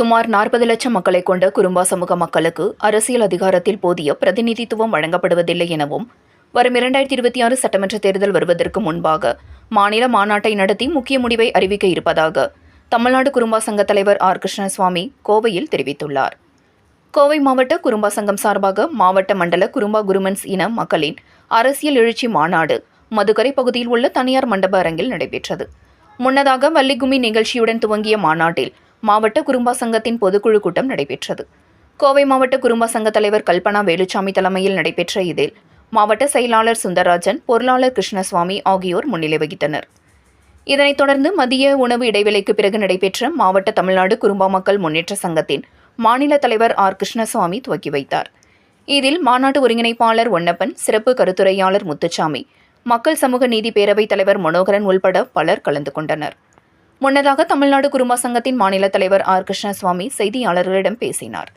சுமார் நாற்பது லட்சம் மக்களை கொண்ட குறும்பா சமூக மக்களுக்கு அரசியல் அதிகாரத்தில் போதிய பிரதிநிதித்துவம் வழங்கப்படுவதில்லை எனவும் வரும் இரண்டாயிரத்தி இருபத்தி ஆறு சட்டமன்ற தேர்தல் வருவதற்கு முன்பாக மாநில மாநாட்டை நடத்தி முக்கிய முடிவை அறிவிக்க இருப்பதாக தமிழ்நாடு குறும்பா சங்க தலைவர் ஆர் கிருஷ்ணசுவாமி கோவையில் தெரிவித்துள்ளார். கோவை மாவட்ட குறும்பா சங்கம் சார்பாக மாவட்ட மண்டல குறும்பா குருமன்ஸ் இன மக்களின் அரசியல் எழுச்சி மாநாடு மதுக்கரை பகுதியில் உள்ள தனியார் மண்டப அரங்கில் நடைபெற்றது. முன்னதாக வள்ளிகும்மி நிகழ்ச்சியுடன் துவங்கிய மாநாட்டில் மாவட்ட குறும்பா சங்கத்தின் பொதுக்குழு கூட்டம் நடைபெற்றது. கோவை மாவட்ட குறும்பா சங்க தலைவர் கல்பனா வேலுச்சாமி தலைமையில் நடைபெற்ற இதில் மாவட்ட செயலாளர் சுந்தரராஜன் பொருளாளர் கிருஷ்ணசுவாமி ஆகியோர் முன்னிலை வகித்தனர். இதனைத் தொடர்ந்து மதிய உணவு இடைவேளைக்கு பிறகு நடைபெற்ற மாவட்ட தமிழ்நாடு குறும்பா மக்கள் முன்னேற்ற சங்கத்தின் மாநில தலைவர் ஆர். கிருஷ்ணசுவாமி துவக்கி வைத்தார். இதில் மாநாட்டு ஒருங்கிணைப்பாளர் ஒன்னப்பன் சிறப்பு கருத்துரையாளர் முத்துச்சாமி மக்கள் சமூக நீதி பேரவைத் தலைவர் மனோகரன் உள்பட பலர் கலந்து கொண்டனர். முன்னதாக தமிழ்நாடு குருமா சங்கத்தின் மாநில தலைவர் ஆர். கிருஷ்ணசுவாமி செய்தியாளர்களிடம் பேசினார்.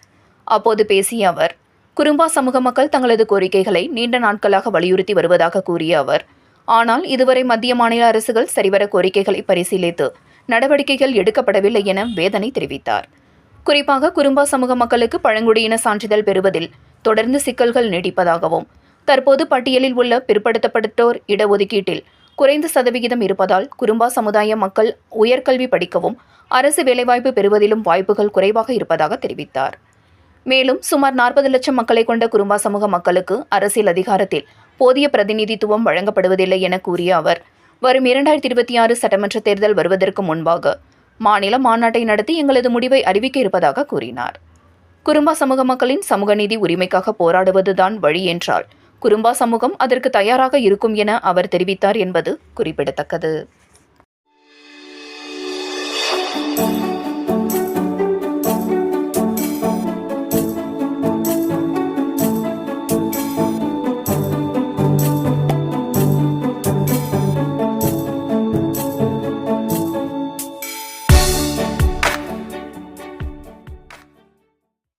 அப்போது பேசிய அவர் குறும்பா சமூக மக்கள் தங்களது கோரிக்கைகளை நீண்ட நாட்களாக வலியுறுத்தி வருவதாக கூறிய அவர் ஆனால் இதுவரை மத்திய மாநில அரசுகள் சரிவர கோரிக்கைகளை பரிசீலித்து நடவடிக்கைகள் எடுக்கப்படவில்லை என வேதனை தெரிவித்தார். குறிப்பாக குறும்பா சமூக மக்களுக்கு பழங்குடியின சான்றிதழ் பெறுவதில் தொடர்ந்து சிக்கல்கள் நீடிப்பதாகவும் தற்போது பட்டியலில் உள்ள பிற்படுத்தப்பட்டோர் இடஒதுக்கீட்டில் குறைந்த சதவிகிதம் இருப்பதால் குறும்பா சமுதாய மக்கள் உயர்கல்வி படிக்கவும் அரசு வேலைவாய்ப்பு பெறுவதிலும் வாய்ப்புகள் குறைவாக இருப்பதாக தெரிவித்தார். மேலும் சுமார் நாற்பது லட்சம் மக்களை கொண்ட குறும்பா சமூக மக்களுக்கு அரசியல் அதிகாரத்தில் போதிய பிரதிநிதித்துவம் வழங்கப்படுவதில்லை என கூறிய அவர் வரும் இரண்டாயிரத்தி இருபத்தி ஆறு சட்டமன்ற தேர்தல் வருவதற்கு முன்பாக மாநில மாநாட்டை நடத்தி எங்களது முடிவை அறிவிக்க இருப்பதாக கூறினார். குறும்பா சமூக மக்களின் சமூக நீதி உரிமைக்காக போராடுவதுதான் வழி என்றால் குறும்பா சமூகம் அதற்கு தயாராக இருக்கும் என அவர் தெரிவித்தார் என்பது குறிப்பிடத்தக்கது.